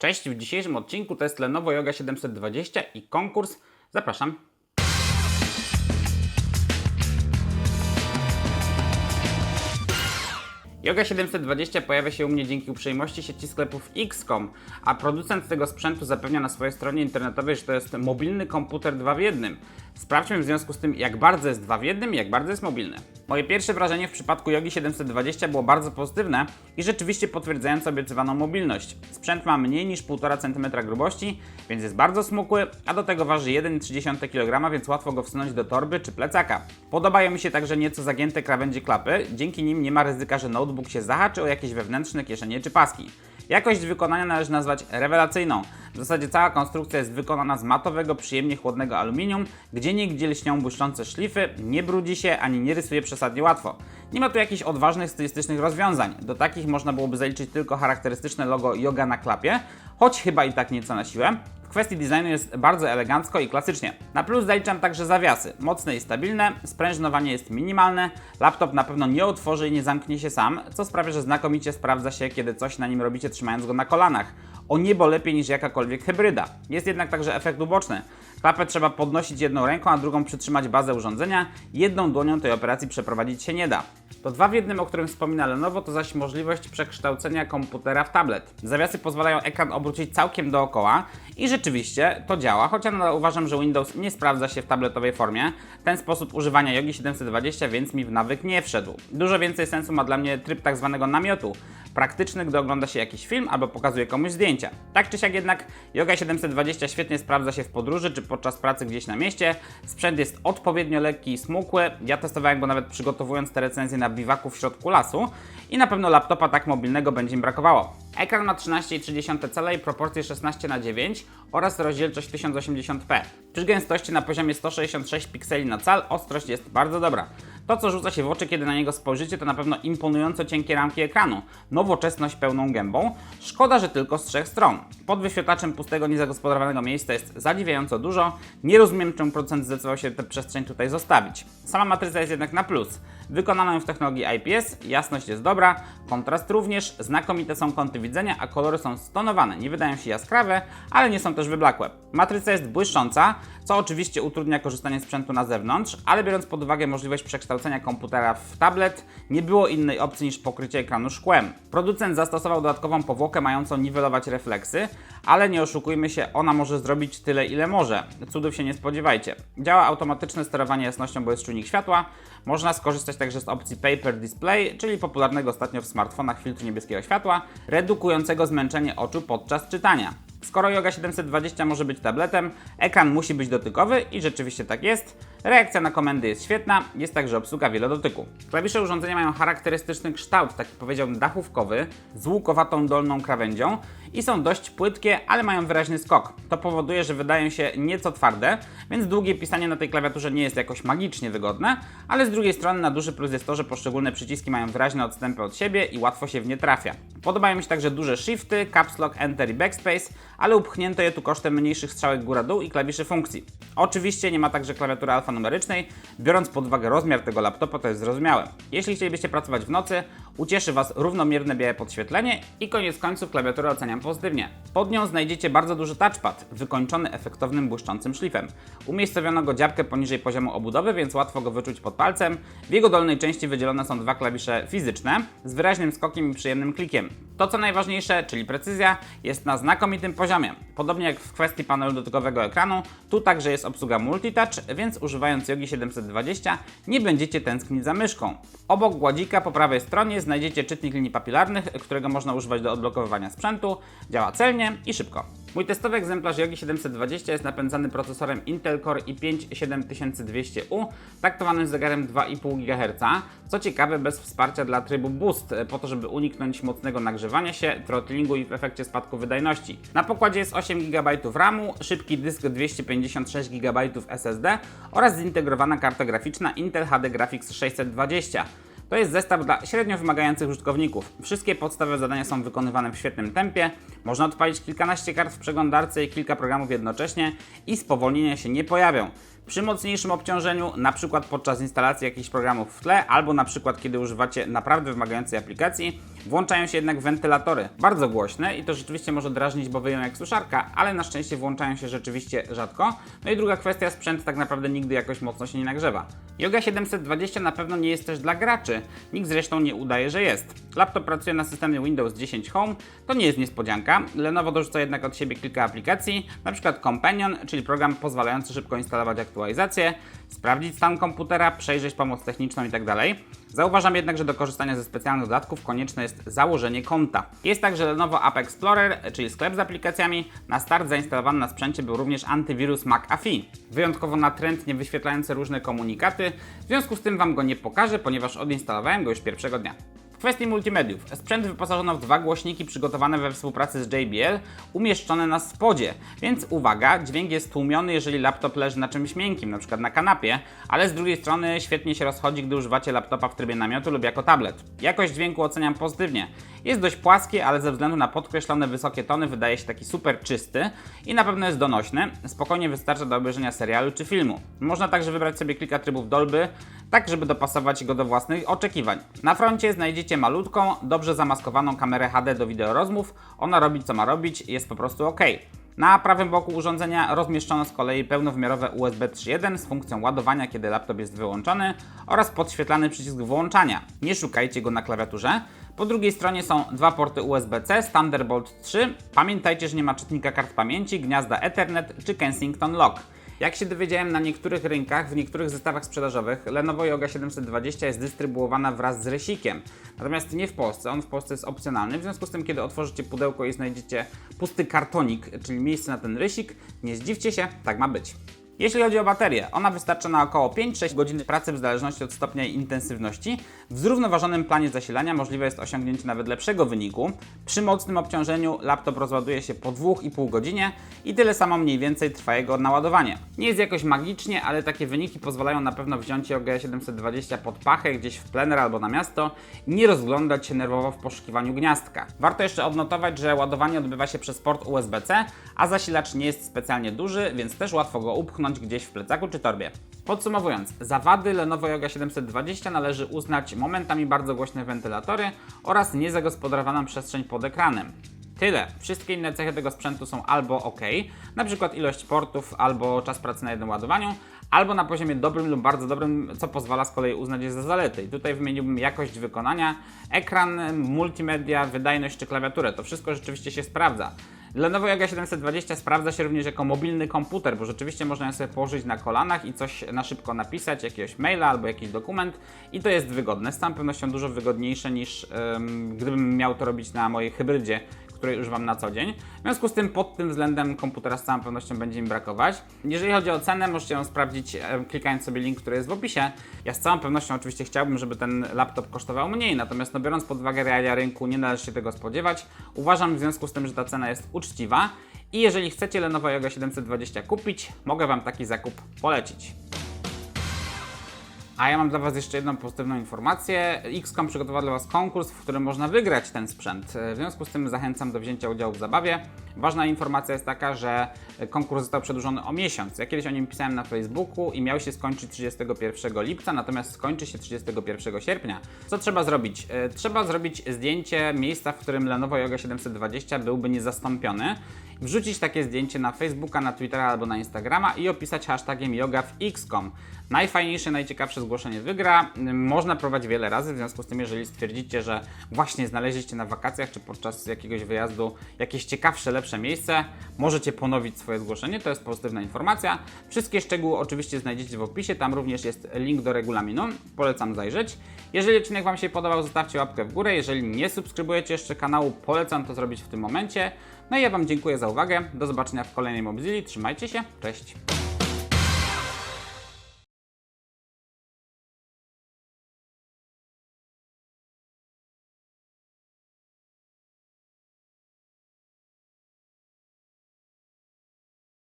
Cześć, w dzisiejszym odcinku to jest Lenovo Yoga 720 i konkurs. Zapraszam. Yoga 720 pojawia się u mnie dzięki uprzejmości sieci sklepów XCOM, a producent tego sprzętu zapewnia na swojej stronie internetowej, że to jest mobilny komputer 2 w 1. Sprawdźmy w związku z tym, jak bardzo jest 2 w 1 i jak bardzo jest mobilny. Moje pierwsze wrażenie w przypadku Yogi 720 było bardzo pozytywne i rzeczywiście potwierdzające obiecywaną mobilność. Sprzęt ma mniej niż 1,5 cm grubości, więc jest bardzo smukły, a do tego waży 1,3 kg, więc łatwo go wsunąć do torby czy plecaka. Podobają mi się także nieco zagięte krawędzie klapy, dzięki nim nie ma ryzyka, że notebook się zahaczy o jakieś wewnętrzne kieszenie czy paski. Jakość wykonania należy nazwać rewelacyjną. W zasadzie cała konstrukcja jest wykonana z matowego, przyjemnie chłodnego aluminium, gdzie nigdzie lśnią błyszczące szlify, nie brudzi się ani nie rysuje przesadnie łatwo. Nie ma tu jakichś odważnych stylistycznych rozwiązań. Do takich można byłoby zaliczyć tylko charakterystyczne logo yoga na klapie, choć chyba i tak nieco na siłę. Kwestii designu jest bardzo elegancko i klasycznie. Na plus zaliczam także zawiasy. Mocne i stabilne, sprężynowanie jest minimalne, laptop na pewno nie otworzy i nie zamknie się sam, co sprawia, że znakomicie sprawdza się, kiedy coś na nim robicie trzymając go na kolanach. O niebo lepiej niż jakakolwiek hybryda. Jest jednak także efekt uboczny. Klapę trzeba podnosić jedną ręką, a drugą przytrzymać bazę urządzenia. Jedną dłonią tej operacji przeprowadzić się nie da. To dwa w jednym, o którym wspomina Lenovo, to zaś możliwość przekształcenia komputera w tablet. Zawiasy pozwalają ekran obrócić całkiem dookoła i rzeczywiście to działa, choć ja nadal uważam, że Windows nie sprawdza się w tabletowej formie. Ten sposób używania Yogi 720 więc mi w nawyk nie wszedł. Dużo więcej sensu ma dla mnie tryb tak zwanego namiotu, praktyczny, gdy ogląda się jakiś film albo pokazuje komuś zdjęcia. Tak czy siak jednak Yoga 720 świetnie sprawdza się w podróży czy podczas pracy gdzieś na mieście. Sprzęt jest odpowiednio lekki i smukły. Ja testowałem go nawet przygotowując te recenzje na biwaku w środku lasu i na pewno laptopa tak mobilnego będzie mi brakowało. Ekran ma 13,3 cala i proporcje 16 na 9 oraz rozdzielczość 1080p. Przy gęstości na poziomie 166 pikseli na cal ostrość jest bardzo dobra. To, co rzuca się w oczy, kiedy na niego spojrzycie, to na pewno imponująco cienkie ramki ekranu, nowoczesność pełną gębą. Szkoda, że tylko z trzech stron. Pod wyświetlaczem pustego, niezagospodarowanego miejsca jest zadziwiająco dużo. Nie rozumiem, czemu producent zdecydował się tę przestrzeń tutaj zostawić. Sama matryca jest jednak na plus. Wykonano ją w technologii IPS, jasność jest dobra, kontrast również, znakomite są kąty widzenia, a kolory są stonowane. Nie wydają się jaskrawe, ale nie są też wyblakłe. Matryca jest błyszcząca, co oczywiście utrudnia korzystanie z sprzętu na zewnątrz, ale biorąc pod uwagę możliwość przekształcenia komputera w tablet, nie było innej opcji niż pokrycie ekranu szkłem. Producent zastosował dodatkową powłokę mającą niwelować refleksy, ale nie oszukujmy się, ona może zrobić tyle ile może. Cudów się nie spodziewajcie. Działa automatyczne sterowanie jasnością, bo jest czujnik światła. Można skorzystać także z opcji Paper Display, czyli popularnego ostatnio w smartfonach filtru niebieskiego światła, redukującego zmęczenie oczu podczas czytania. Skoro Yoga 720 może być tabletem, ekran musi być dotykowy i rzeczywiście tak jest. Reakcja na komendy jest świetna, jest także obsługa wielodotyku. Klawisze urządzenia mają charakterystyczny kształt, taki powiedziałbym dachówkowy, z łukowatą dolną krawędzią i są dość płytkie, ale mają wyraźny skok. To powoduje, że wydają się nieco twarde, więc długie pisanie na tej klawiaturze nie jest jakoś magicznie wygodne, ale z drugiej strony na duży plus jest to, że poszczególne przyciski mają wyraźne odstępy od siebie i łatwo się w nie trafia. Podobają mi się także duże shifty, caps lock, enter i backspace, ale upchnięto je tu kosztem mniejszych strzałek góra-dół i klawiszy funkcji. Oczywiście nie ma także alfanumerycznej, biorąc pod uwagę rozmiar tego laptopa to jest zrozumiałe. Jeśli chcielibyście pracować w nocy, ucieszy Was równomierne białe podświetlenie i koniec końców klawiaturę oceniam pozytywnie. Pod nią znajdziecie bardzo duży touchpad, wykończony efektownym błyszczącym szlifem. Umiejscowiono go dziabkę poniżej poziomu obudowy, więc łatwo go wyczuć pod palcem. W jego dolnej części wydzielone są dwa klawisze fizyczne z wyraźnym skokiem i przyjemnym klikiem. To co najważniejsze, czyli precyzja, jest na znakomitym poziomie. Podobnie jak w kwestii panelu dotykowego ekranu, tu także jest obsługa multitouch, więc używając Yogi 720 nie będziecie tęsknić za myszką. Obok gładzika po prawej stronie znajdziecie czytnik linii papilarnych, którego można używać do odblokowywania sprzętu. Działa celnie i szybko. Mój testowy egzemplarz Yogi 720 jest napędzany procesorem Intel Core i5 7200U, taktowanym zegarem 2,5 GHz. Co ciekawe, bez wsparcia dla trybu Boost, po to, żeby uniknąć mocnego nagrzewania się, throttlingu i w efekcie spadku wydajności. Na pokładzie jest 8 GB RAMu, szybki dysk 256 GB SSD oraz zintegrowana karta graficzna Intel HD Graphics 620. To jest zestaw dla średnio wymagających użytkowników. Wszystkie podstawowe zadania są wykonywane w świetnym tempie, można odpalić kilkanaście kart w przeglądarce i kilka programów jednocześnie i spowolnienia się nie pojawią. Przy mocniejszym obciążeniu, na przykład podczas instalacji jakichś programów w tle, albo na przykład kiedy używacie naprawdę wymagającej aplikacji, włączają się jednak wentylatory. Bardzo głośne i to rzeczywiście może drażnić, bo wyją jak suszarka, ale na szczęście włączają się rzeczywiście rzadko. No i druga kwestia, sprzęt tak naprawdę nigdy jakoś mocno się nie nagrzewa. Yoga 720 na pewno nie jest też dla graczy. Nikt zresztą nie udaje, że jest. Laptop pracuje na systemie Windows 10 Home, to nie jest niespodzianka. Lenovo dorzuca jednak od siebie kilka aplikacji, np. Companion, czyli program pozwalający szybko instalować aktualizacje, sprawdzić stan komputera, przejrzeć pomoc techniczną itd. Zauważam jednak, że do korzystania ze specjalnych dodatków konieczne jest założenie konta. Jest także Lenovo App Explorer, czyli sklep z aplikacjami. Na start zainstalowany na sprzęcie był również antywirus McAfee. Wyjątkowo natrętnie wyświetlający różne komunikaty, w związku z tym Wam go nie pokażę, ponieważ odinstalowałem go już pierwszego dnia. Kwestii multimediów. Sprzęt wyposażono w dwa głośniki przygotowane we współpracy z JBL, umieszczone na spodzie. Więc uwaga, dźwięk jest tłumiony, jeżeli laptop leży na czymś miękkim, np. na kanapie, ale z drugiej strony świetnie się rozchodzi, gdy używacie laptopa w trybie namiotu lub jako tablet. Jakość dźwięku oceniam pozytywnie. Jest dość płaski, ale ze względu na podkreślone wysokie tony wydaje się taki super czysty i na pewno jest donośny. Spokojnie wystarcza do obejrzenia serialu czy filmu. Można także wybrać sobie kilka trybów Dolby, tak żeby dopasować go do własnych oczekiwań. Na froncie znajdziecie malutką, dobrze zamaskowaną kamerę HD do wideorozmów. Ona robi co ma robić, jest po prostu ok. Na prawym boku urządzenia rozmieszczono z kolei pełnowymiarowe USB 3.1 z funkcją ładowania, kiedy laptop jest wyłączony oraz podświetlany przycisk włączania. Nie szukajcie go na klawiaturze. Po drugiej stronie są dwa porty USB-C Thunderbolt 3. Pamiętajcie, że nie ma czytnika kart pamięci, gniazda Ethernet czy Kensington Lock. Jak się dowiedziałem, na niektórych rynkach, w niektórych zestawach sprzedażowych Lenovo Yoga 720 jest dystrybuowana wraz z resikiem. Natomiast nie w Polsce, on w Polsce jest opcjonalny, w związku z tym, kiedy otworzycie pudełko i znajdziecie pusty kartonik, czyli miejsce na ten rysik, nie zdziwcie się, tak ma być. Jeśli chodzi o baterię, ona wystarcza na około 5-6 godzin pracy w zależności od stopnia intensywności. W zrównoważonym planie zasilania możliwe jest osiągnięcie nawet lepszego wyniku. Przy mocnym obciążeniu laptop rozładuje się po 2,5 godzinie i tyle samo mniej więcej trwa jego naładowanie. Nie jest jakoś magicznie, ale takie wyniki pozwalają na pewno wziąć OG 720 pod pachę gdzieś w plener albo na miasto i nie rozglądać się nerwowo w poszukiwaniu gniazdka. Warto jeszcze odnotować, że ładowanie odbywa się przez port USB-C, a zasilacz nie jest specjalnie duży, więc też łatwo go upchnąć gdzieś w plecaku czy torbie. Podsumowując, za Lenovo Yoga 720 należy uznać momentami bardzo głośne wentylatory oraz niezagospodarowaną przestrzeń pod ekranem. Tyle. Wszystkie inne cechy tego sprzętu są albo ok, przykład ilość portów, albo czas pracy na jednym ładowaniu, albo na poziomie dobrym lub bardzo dobrym, co pozwala z kolei uznać je za zalety. I tutaj wymieniłbym jakość wykonania, ekran, multimedia, wydajność czy klawiaturę. To wszystko rzeczywiście się sprawdza. Lenovo Yoga 720 sprawdza się również jako mobilny komputer, bo rzeczywiście można ją sobie położyć na kolanach i coś na szybko napisać, jakiegoś maila albo jakiś dokument i to jest wygodne. Z całą pewnością dużo wygodniejsze niż gdybym miał to robić na mojej hybrydzie, której używam na co dzień. W związku z tym pod tym względem komputera z całą pewnością będzie mi brakować. Jeżeli chodzi o cenę, możecie ją sprawdzić klikając sobie link, który jest w opisie. Ja z całą pewnością oczywiście chciałbym, żeby ten laptop kosztował mniej, natomiast no, biorąc pod uwagę realia rynku nie należy się tego spodziewać. Uważam w związku z tym, że ta cena jest uczciwa i jeżeli chcecie Lenovo Yoga 720 kupić, mogę Wam taki zakup polecić. A ja mam dla Was jeszcze jedną pozytywną informację. XCOM przygotował dla Was konkurs, w którym można wygrać ten sprzęt. W związku z tym zachęcam do wzięcia udziału w zabawie. Ważna informacja jest taka, że konkurs został przedłużony o miesiąc. Ja kiedyś o nim pisałem na Facebooku i miał się skończyć 31 lipca, natomiast skończy się 31 sierpnia. Co trzeba zrobić? E, trzeba zrobić zdjęcie miejsca, w którym Lenovo Yoga 720 byłby niezastąpiony wrzucić takie zdjęcie na Facebooka, na Twittera albo na Instagrama i opisać hashtagiem yoga w XCOM. Najfajniejsze, najciekawsze zgłoszenie wygra. Można prowadzić wiele razy, w związku z tym, jeżeli stwierdzicie, że właśnie znaleźliście na wakacjach czy podczas jakiegoś wyjazdu jakieś ciekawsze, lepsze miejsce, możecie ponowić swoje zgłoszenie. To jest pozytywna informacja. Wszystkie szczegóły oczywiście znajdziecie w opisie, tam również jest link do regulaminu. Polecam zajrzeć. Jeżeli odcinek Wam się podobał, zostawcie łapkę w górę. Jeżeli nie subskrybujecie jeszcze kanału, polecam to zrobić w tym momencie. No i ja Wam dziękuję za uwagę. Do zobaczenia w kolejnej Mobzili. Trzymajcie się. Cześć.